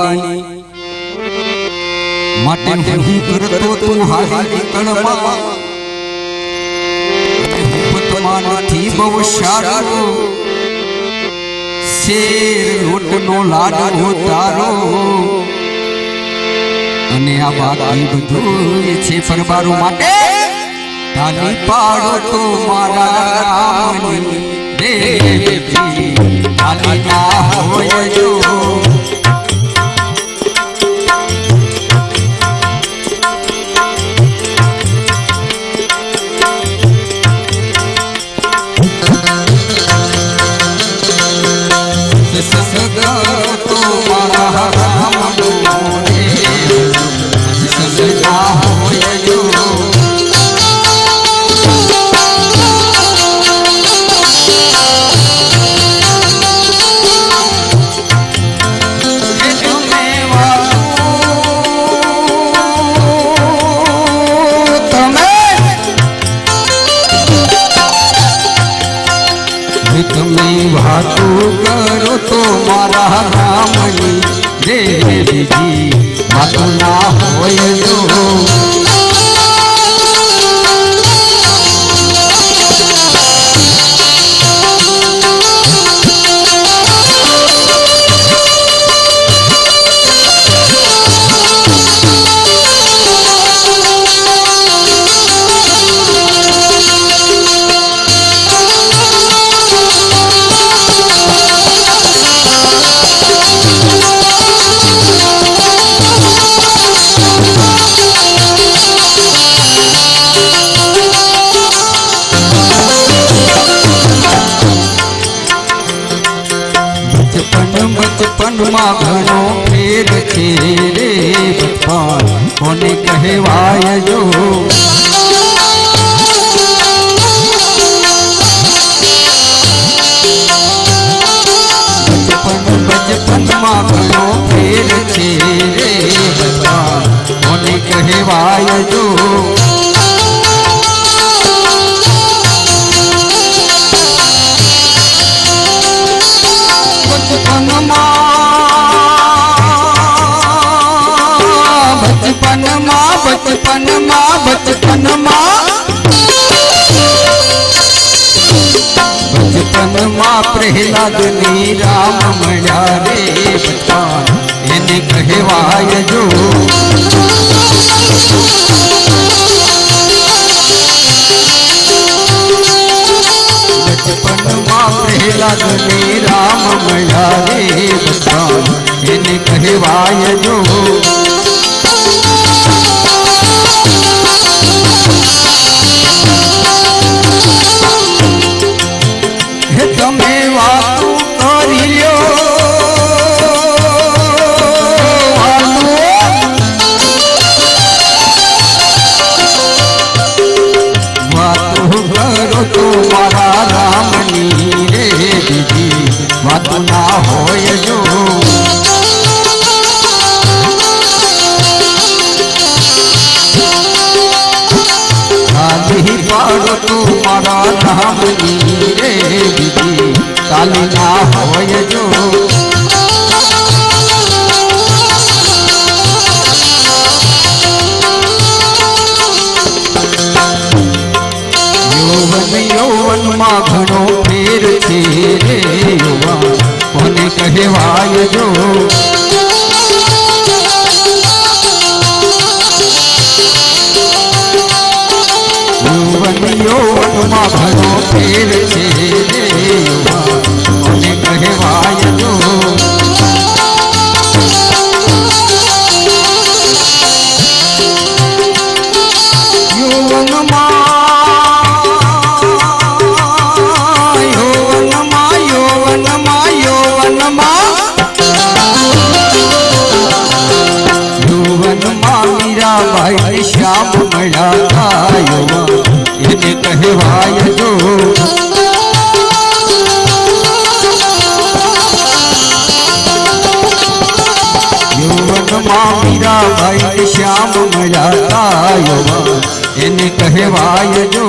ભવાની. માટે હું કરતો તું હારી કણમાં હિંમતમાં નથી બહુ સારો. શેર લોટનો લાડવો તારો અને આ બાકી બધું છે ફરબારો માટે. તાલી પાડો તો મારા રામની દેવજી તાલી તમે વાતું કરો તો મારા રામની દેવજી વાતું ના હોય બચપનમાં ઘણો ફેર છે રે બચપન કોને કહેવાય જો? બચપન બચપનમાં ઘણો ફેર છે રે બચપન કોને કહેવાય જો? બચપનમાં પ્રહલાદની રામ મળ્યા રે બચપન એને કહેવાય જો. બચપનમાં પ્રહલાદની રામ મળ્યા રે બચપન એને કહેવાય જો. મારા રામની રે બીજી કાલી ના હોય જો યૌવન યૌવનમાં ઘણો ફેર છે રે યુવા કોને કહેવાય જો યૌવન યૌવનમાં ઘણો પીર છે. શ્યામ મળ્યા યૌવન એને કહેવાય જો યૌવનમાં મીરાબાઈ શ્યામ મળ્યા હતા એને કહેવાય જો